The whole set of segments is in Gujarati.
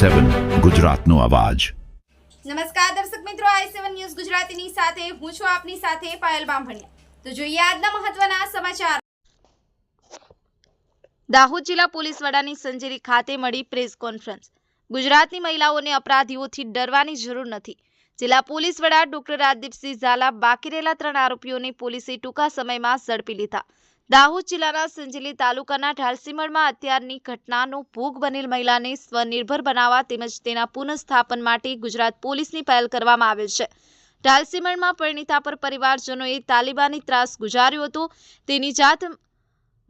સેવન ગુજરાતનો અવાજ. નમસ્કાર દર્શક મિત્રો, આઈ સેવન ન્યૂઝ ગુજરાતીની સાથે હું છું આપની સાથે પાયલ બામભણિયા. તો જોઈએ આજના મહત્વના સમાચાર. દાહોદ જિલ્લા પોલીસ વડાની સંજેલી ખાતે મળી પ્રેસ કોન્ફરન્સ. ગુજરાતની મહિલાઓને અપરાધીઓથી ડરવાની જરૂર નથી. જિલ્લા પોલીસ વડા ડોક્ટર રાજદીપસિંહ ઝાલા બાકી રહેલા ત્રણ આરોપીઓને પોલીસે ટૂંકા સમયમાં ઝડપી લીધા. દાહોદ જિલ્લાના સંજેલી તાલુકાના ઢાલસીમળમાં અત્યારની ઘટનાનો ભોગ બનેલ મહિલાને સ્વનિર્ભર બનાવવા તેમજ તેના પુનઃસ્થાપન માટે ગુજરાત પોલીસની પહેલ કરવામાં આવેલ છે. ઢાલસીમળમાં પરિણીતા પર પરિવારજનોએ તાલિબાની ત્રાસ ગુજાર્યો હતો. તેની જાત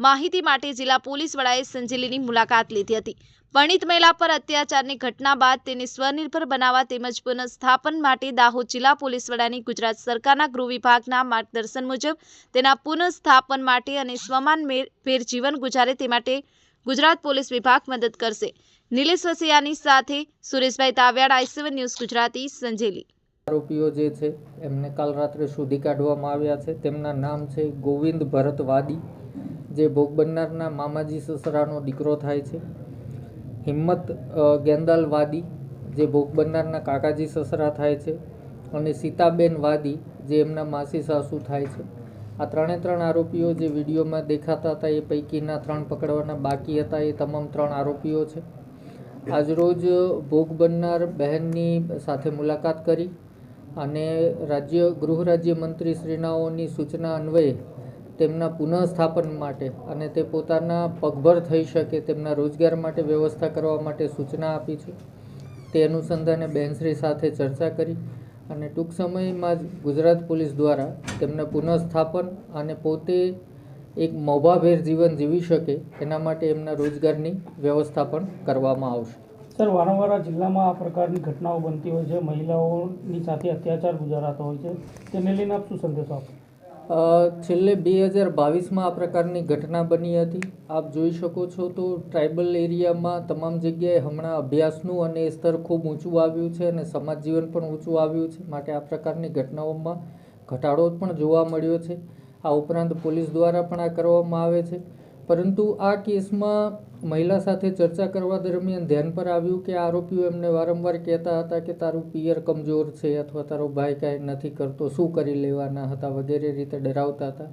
માહિતી માટે જિલ્લા પોલીસ વડાએ સંજેલીની મુલાકાત લીધી હતી. પરિણીત મહિલા પર અત્યાચારની ઘટના બાદ તેને સ્વનિર્ભર બનાવવા તેમજ પુનઃસ્થાપન માટે દાહોદ જિલ્લા પોલીસ વડાની ગુજરાત સરકારના ગૃહ વિભાગના માર્ગદર્શન મુજબ તેના પુનઃસ્થાપન માટે અને સ્વમાન ભેર જીવન ગુજારે તે માટે ગુજરાત પોલીસ વિભાગ મદદ કરશે. નિલેશ વસિયાની સાથે Sureshbhai Tavyad I seven news Gujarati, Sanjeli. આરોપીઓ જે છે, એમને કાલ રાત્રે શોધી કાઢવામાં આવ્યા છે. તેમના નામ છે ગોવિંદ ભરત વાદી જે ભોગ બનનારના મામાજી સસરાનો દીકરો થાય છે. હિંમત ગેંદાલ વાદી જે ભોગ બનનારના કાકાજી સસરા થાય છે અને સીતાબેન વાદી જે એમના માસી સાસુ થાય છે. આ ત્રણે ત્રણ આરોપીઓ જે વિડીયોમાં દેખાતા હતા એ પૈકીના ત્રણ પકડવાના બાકી હતા એ તમામ ત્રણ આરોપીઓ છે. આજરોજ ભોગ બનનાર બહેનની સાથે મુલાકાત કરી અને રાજ્ય ગૃહ રાજ્ય મંત્રી શ્રીનાઓની સૂચના અન્વયે તેમના પુનઃસ્થાપન માટે અને તે પોતાના પગભર થઈ શકે તેમના રોજગાર માટે વ્યવસ્થા કરવા માટે સૂચના આપી છે. તે અનુસંધાને બહેનશ્રી સાથે ચર્ચા કરી અને ટૂંક સમયમાં જ ગુજરાત પોલીસ દ્વારા તેમને પુનઃસ્થાપન અને પોતે એક મોભાભેર જીવન જીવી શકે એના માટે એમના રોજગારની વ્યવસ્થા પણ કરવામાં આવશે. સર, વારંવાર જિલ્લામાં આ પ્રકારની ઘટનાઓ બનતી હોય છે. મહિલાઓની સાથે અત્યાચાર ગુજારાતો હોય છે. તેને લઈને આપ શું સંદેશો આપો? છેલ્લે બે હજાર બાવીસમાં આ પ્રકારની ઘટના બની હતી. આપ જોઈ શકો છો તો ટ્રાઇબલ એરિયામાં તમામ જગ્યાએ હમણાં અભ્યાસનું અને સ્તર ખૂબ ઊંચું આવ્યું છે અને સમાજ જીવન પણ ઊંચું આવ્યું છે. માટે આ પ્રકારની ઘટનાઓમાં ઘટાડો પણ જોવા મળ્યો છે. આ ઉપરાંત પોલીસ દ્વારા પણ આ કરવામાં આવે છે. પરંતુ આ કેસમાં મહિલા સાથે ચર્ચા કરવા દરમિયાન ધ્યાન પર આવ્યું કે આરોપીઓ એમને વારંવાર કહેતા હતા કે તારું પિયર કમજોર છે અથવા તારો ભાઈ કાંઈ નથી કરતો, શું કરી લેવાના હતા વગેરે રીતે ડરાવતા હતા.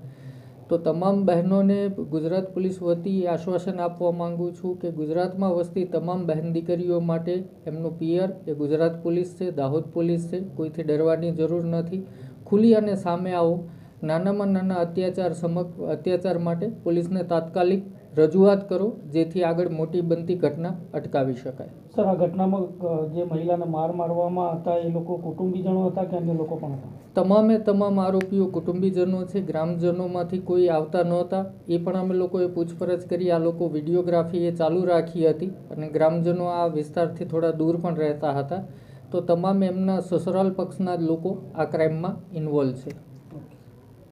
તો તમામ બહેનોને ગુજરાત પોલીસ વતી આશ્વાસન આપવા માંગુ છું કે ગુજરાતમાં વસતી તમામ બહેન દીકરીઓ માટે એમનું પિયર એ ગુજરાત પોલીસ છે, દાહોદ પોલીસ છે, કોઈથી ડરવાની જરૂર નથી. ખુલી અને સામે આવો. નાનામાં નાના અત્યાચાર સમક અત્યાચાર માટે પોલીસને તાત્કાલિક રજૂઆત કરો જેથી આગળ મોટી બનતી ઘટના અટકાવી શકાય. સર આ ઘટનામાં જે મહિલાને માર મારવામાં હતા એ લોકો કુટુંબીજનો હતા કે અન્ય લોકો પણ હતા? તમામે તમામ આરોપીઓ કુટુંબીજનો છે ગ્રામજનોમાંથી કોઈ આવતા નહોતા. એ પણ અમે લોકોએ પૂછપરછ કરી આ લોકો વિડીયોગ્રાફી એ ચાલુ રાખી હતી અને ગ્રામજનો આ વિસ્તારથી થોડા દૂર પણ રહેતા હતા. તો તમામ એમના સસરાલ પક્ષના જ લોકો આ ક્રાઇમમાં ઇન્વોલ્વ છે.